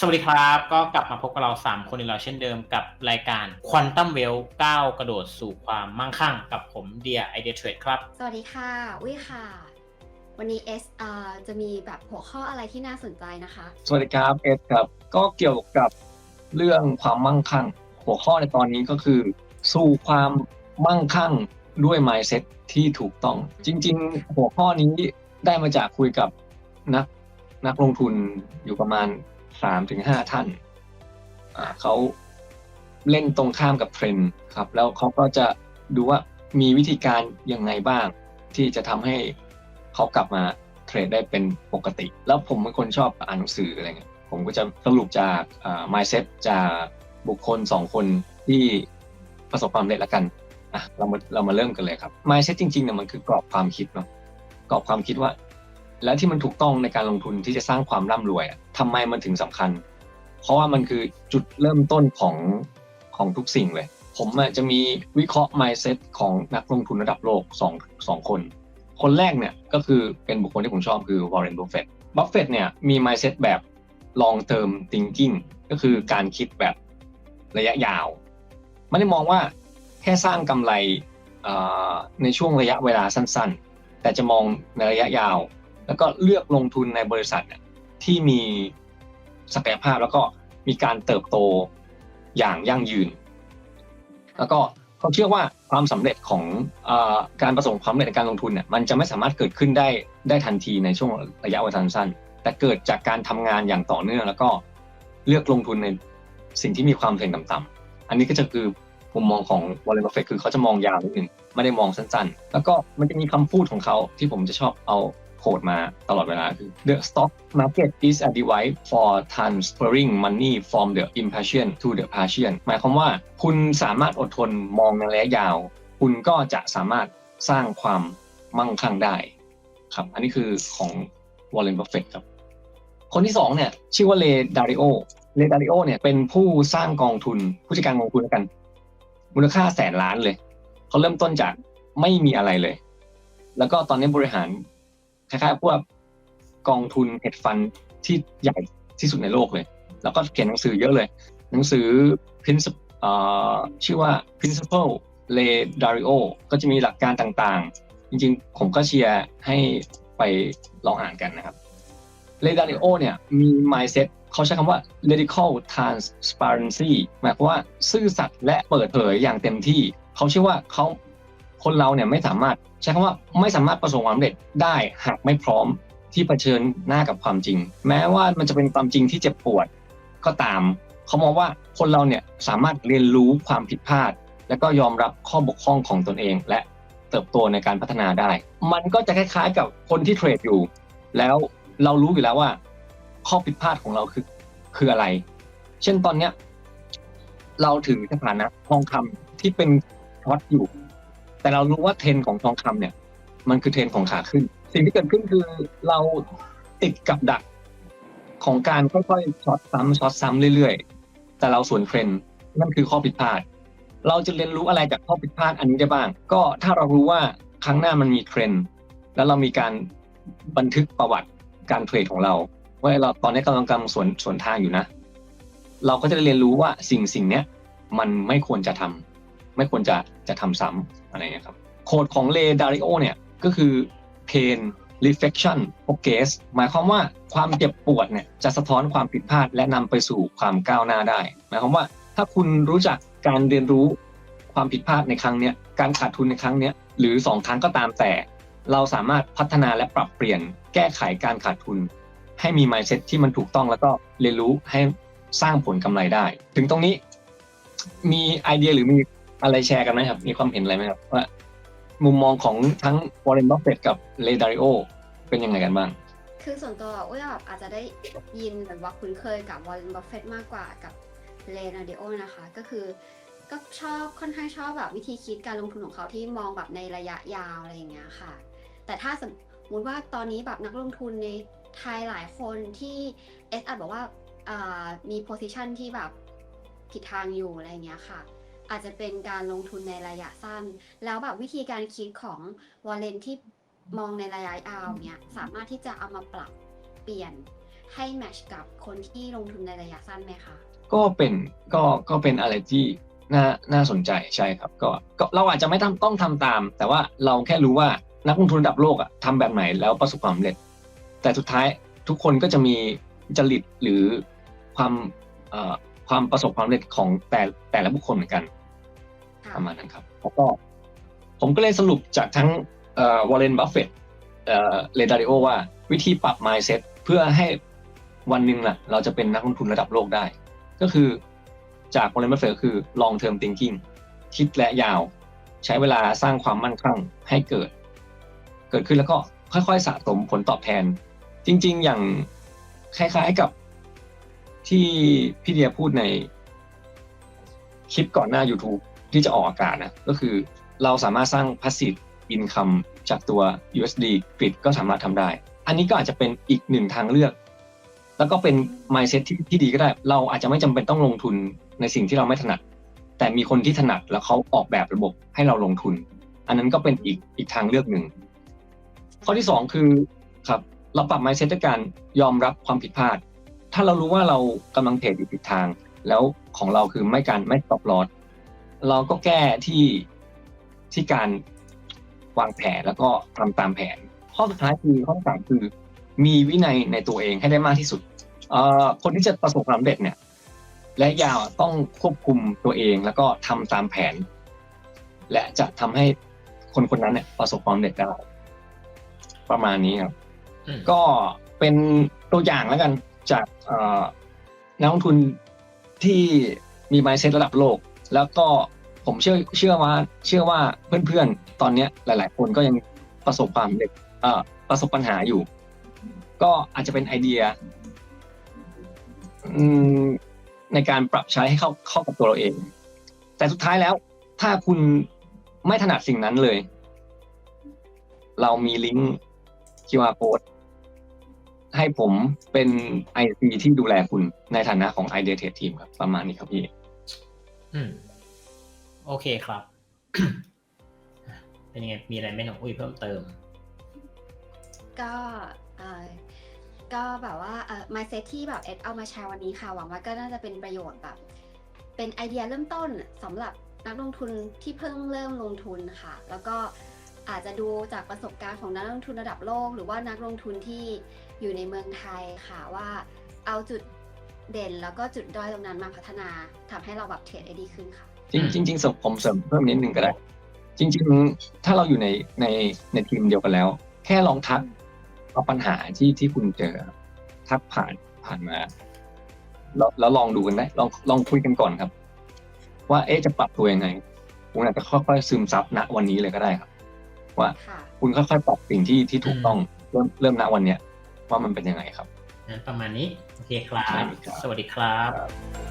สวัสดีครับ ก็กลับมาพบกับเรา 3 คนอีกแล้วเช่นเดิมกับรายการ Quantum w e l l ก้าวกระโดดสู่ความมั่งคั่งกับผมเดียไอเดียเทรดครับ สวัสดีค่ะอุ้ยค่ะ วันนี้เอสอ่าจะมีแบบหัวข้ออะไรที่น่าสนใจนะคะ สวัสดีครับเอสครับ ก็เกี่ยวกับเรื่องความมั่งคั่ง หัวข้อในตอนนี้ก็คือ สู่ความมั่งคั่งด้วย mindset ที่ถูกต้อง จริง ๆ หัวข้อนี้ได้มาจากคุยกับนักนักลงทุนอยู่ประมาณ 3-5ท่านอ่านเขาเล่นตรงข้ามกับเทรนด์ครับ แล้วเขาก็จะดูว่ามีวิธีการยังไงบ้าง ที่จะทำให้เขากลับมาเทรดได้เป็นปกติ แล้วผมเป็นคนชอบอ่านหนังสืออะไรเงี้ยผมก็จะสรุปจากอ่า mindset จากบุคคลสองคนที่ประสบความสำเร็จแล้วกันอะเรามาเรามาเริ่มกันเลยครับ mindset จริงๆเนี่ยมันคือกรอบความคิดเนาะกรอบความคิดว่า แล้วที่มันถูกต้องในการลงทุนที่จะสร้างความร่ำรวยอะทำไมมันถึงสำคัญ เพราะว่ามันคือจุดเริ่มต้นของของทุกสิ่งเลย ผมจะมีวิเคราะห์ mindset ของนักลงทุนระดับโลกสองสองคน คนแรกเนี่ยก็คือเป็นบุคคลที่ผมชอบคือ Warren Buffett Buffett เนี่ยมี mindset แบบ long term thinking ก็คือการคิดแบบระยะยาว ไม่ได้มองว่าแค่สร้างกำไรในช่วงระยะเวลาสั้นๆ แต่จะมองในระยะยาว แล้วก็เลือกลงทุนในบริษัทเนี่ยที่มีศักยภาพแล้วก็มีการเติบโตอย่างยั่งยืน แล้วก็เขาเชื่อว่าความสำเร็จของอการประสบความสำเร็จในการลงทุนเนี่ยมันจะไม่สามารถเกิดขึ้นได้ได้ทันทีในช่วงระยะเวลาสั้นๆแต่เกิดจากการทำงานอย่างต่อเนื่อง แล้วก็เลือกลงทุนในสิ่งที่มีความเสี่ยงต่ำๆอันนี้ก็จะคือมุมมองของวอลเลนบัฟเฟตคือเขาจะมองยาวนิดนึงไม่ได้มองสั้นๆ แล้วก็มันจะมีคำพูดของเขาที่ผมจะชอบเอา โคดมาตลอดเวลาคือ the stock market is a device for transferring money from the impatient to the patient หมายความว่าคุณสามารถอดทนมองในระยะยาว คุณก็จะสามารถสร้างความมั่งคั่งได้ครับ อันนี้คือของวอลเลนบัฟเฟตครับ คนที่สองเนี่ยชื่อว่าเลดาริโอเลดาริโอเนี่ยเป็นผู้สร้างกองทุนผู้จัดการกองทุนแล้วกัน มูลค่าแสนล้านเลย เขาเริ่มต้นจากไม่มีอะไรเลย แล้วก็ตอนนี้บริหาร คล้ายๆพวกกองทุนเฮดฟันที่ใหญ่ที่สุดในโลกเลย แล้วก็เขียนหนังสือเยอะเลย หนังสือ Principle ชื่อว่า Principle Le Dario ก็จะมีหลักการต่างๆ จริงๆ ผมก็เชียร์ให้ไปลองอ่านกันนะครับเลดาริโอเนี่ยมี mindset เขาใช้คำว่า radical transparency หมายความว่าซื่อสัตย์และเปิดเผยอย่างเต็มที่ เขาเชื่อว่าเขา คนเราเนี่ยไม่สามารถใช้คำว่าไม่สามารถประสบความสำเร็จได้หากไม่พร้อมที่เผชิญหน้ากับความจริง แม้ว่ามันจะเป็นความจริงที่เจ็บปวดก็ตาม เขามองว่าคนเราเนี่ยสามารถเรียนรู้ความผิดพลาด และก็ยอมรับข้อบกพร่องของตนเอง และเติบโตในการพัฒนาได้ มันก็จะคล้ายๆ กับคนที่เทรดอยู่ แล้วเรารู้อยู่แล้วว่า ข้อผิดพลาดของเราคือคืออะไร เช่นตอนเนี้ยเราถือสถานะทองคำที่เป็นช็อตอยู่ แต่เรารู้ว่าเทรนของทองคำเนี่ย มันคือเทรนของขาขึ้น สิ่งที่เกิดขึ้นคือเราติดกับดักของการค่อยๆช็อตซ้ำช็อตซ้ำเรื่อยๆ แต่เราสวนเทรนนั่นคือข้อผิดพลาด เราจะเรียนรู้อะไรจากข้อผิดพลาดอันนี้ได้บ้าง ก็ถ้าเรารู้ว่าครั้งหน้ามันมีเทรนแล้วเรามีการบันทึกประวัติการเทรดของเราว่าเราตอนนี้กำลังกำลังสวนสวนทางอยู่นะ เราก็จะเรียนรู้ว่าสิ่งสิ่งเนี้ยมันไม่ควรจะทำไม่ควรจะจะทำซ้ำ อะไรเงี้ยครับโคดของเลดาริโอเนี่ยก็คือ pain reflection focus หมายความว่าความเจ็บปวดเนี่ยจะสะท้อนความผิดพลาด และนำไปสู่ความก้าวหน้าได้ หมายความว่าถ้าคุณรู้จักการเรียนรู้ความผิดพลาดในครั้งเนี้ยการขาดทุนในครั้งเนี้ยหรือสองครั้งก็ตามแต่ เราสามารถพัฒนาและปรับเปลี่ยนแก้ไขการขาดทุน ให้มี mindset ที่มันถูกต้องแล้วก็เรียนรู้ให้สร้างผลกำไรได้ ถึงตรงนี้มีไอเดียหรือมี อะไรแชร์กันไหมครับ มีความเห็นอะไรไหมครับว่า มุมมองของทั้งวอร์เรนบัฟเฟตกับเลดาริโอเป็นยังไงกันบ้าง คือส่วนตัวอุ้ยแบบอาจจะได้ยินหรือว่าคุ้นเคยกับวอลเลนบัฟเฟตมากกว่ากับเลนาเดโอนะคะ ก็คือก็ชอบค่อนข้างชอบแบบวิธีคิดการลงทุนของเขาที่มองแบบในระยะยาวอะไรอย่างเงี้ยค่ะ แต่ถ้าสมมติว่าตอนนี้แบบนักลงทุนในไทยหลายคนที่เอสอาจบอกว่าอ่ามีโพซิชันที่แบบผิดทางอยู่อะไรอย่างเงี้ยค่ะ อาจจะเป็นการลงทุนในระยะสั้น แล้วแบบวิธีการคิดของวอลเลนที่มองในระยะยาวเนี่ยสามารถที่จะเอามาปรับเปลี่ยนให้แมทชกับคนที่ลงทุนในระยะสั้นไหมคะก็เป็นก็ก็เป็นอะไรที่น่าน่าสนใจใช่ครับก็ก็เราอาจจะไม่ต้องต้องทำตาม แต่ว่าเราแค่รู้ว่านักลงทุนระดับโลกอะทำแบบไหนแล้วประสบความสำเร็จ แต่สุดท้ายทุกคนก็จะมีจริตหรือความความประสบความสำเร็จของแต่แต่ละบุคคลเหมือนกัน ประมาณนั้นครับแล้วก็ ผมก็เลยสรุปจากทั้งวอลเลนบัฟเฟตเรดาริโอว่าวิธีปรับ mindset เพื่อให้วันหนึ่งล่ะ เราจะเป็นนักลงทุนระดับโลกได้ ก็คือจากวอลเลนบัฟเฟตคือ long term thinking คิดและยาว ใช้เวลาสร้างความมั่นคงให้เกิด เกิดขึ้นแล้วก็ค่อยๆสะสมผลตอบแทน จริง ๆ อย่างคล้ายๆกับที่พี่เดียพูดในคลิปก่อนหน้า YouTube ที่จะออกอากาศนะก็คือเราสามารถสร้าง passive income จากตัว USD กริดก็สามารถทำได้ อันนี้ก็อาจจะเป็นอีกหนึ่งทางเลือก แล้วก็เป็น mindset ที่ที่ดีก็ได้ เราอาจจะไม่จำเป็นต้องลงทุนในสิ่งที่เราไม่ถนัด แต่มีคนที่ถนัดแล้วเขาออกแบบระบบให้เราลงทุน อันนั้นก็เป็นอีกอีกทางเลือกหนึ่ง ข้อที่สองคือครับเราปรับ mindset ด้วยการยอมรับความผิดพลาด ถ้าเรารู้ว่าเรากำลังเทรดอยู่ผิดทาง แล้วของเราคือไม่การไม่ตอบลอด เราก็แก้ที่ที่การวางแผนแล้วก็ทำตามแผน ข้อสุดท้ายคือข้อที่สามคือ มีวินัยในตัวเองให้ได้มากที่สุดเอ่อคนที่จะประสบความสำเร็จเนี่ย และยาวต้องควบคุมตัวเองแล้วก็ทำตามแผน และจะทำให้คนคนนั้นเนี่ยประสบความสำเร็จได้ประมาณนี้ครับอืมก็เป็นตัวอย่างแล้วกันจากเอ่อนักลงทุนที่มี mindset ระดับโลก แล้วก็ผมเชื่อเชื่อว่าเชื่อว่าเพื่อนๆตอนเนี้ยหลาย ๆ คนก็ยังประสบความเร็จเอ่อประสบปัญหาอยู่ ก็อาจจะเป็นไอเดียอืมในการปรับใช้ให้เข้าเข้ากับตัวเราเอง แต่สุดท้ายแล้ว ถ้าคุณไม่ถนัดสิ่งนั้นเลย เรามีลิงก์ QR code ให้ผมเป็น IC ที่ดูแลคุณในฐานะของ Idea Trade Team ครับ ประมาณนี้ครับพี่ อืม โอเคครับ เป็นยังไง มีอะไรไหมน้องอุ้ยเพิ่มเติม ก็เอ่อก็แบบว่าเอ่อ mindset ที่แบบเอ็ดเอามาแชร์วันนี้ค่ะหวังว่าก็น่าจะเป็นประโยชน์แบบ เป็นไอเดียเริ่มต้นสำหรับนักลงทุนที่เพิ่งเริ่มลงทุนค่ะ แล้วก็อาจจะดูจากประสบการณ์ของนักลงทุนระดับโลก หรือว่านักลงทุนที่อยู่ในเมืองไทยค่ะว่าเอาจุด เด่นแล้วก็จุดด้อยตรงนั้นมาพัฒนาทำให้เราแบบเทรดได้ดีขึ้นค่ะ จริงอืมจริงๆเสริมผมเสริมเพิ่มนิดนึงก็ได้ จริง ๆ ถ้าเราอยู่ในในในทีมเดียวกันแล้ว แค่ลองทักเอาปัญหาที่ที่คุณเจอ ทักผ่านผ่านมาแล้วแล้วลองดูกันได้ลองลองคุยกันก่อนครับ ว่าเอ๊ะจะปรับตัวยังไงคุณอาจจะค่อยๆซึมซับณวันนี้เลยก็ได้ครับ ว่าค่ะคุณค่อยๆปรับสิ่งที่ที่ถูกอืมต้องเริ่มเริ่มณวันเนี้ยว่ามันเป็นยังไงครับ นะประมาณนี้ โอเคครับใช่ครับสวัสดีครับครับ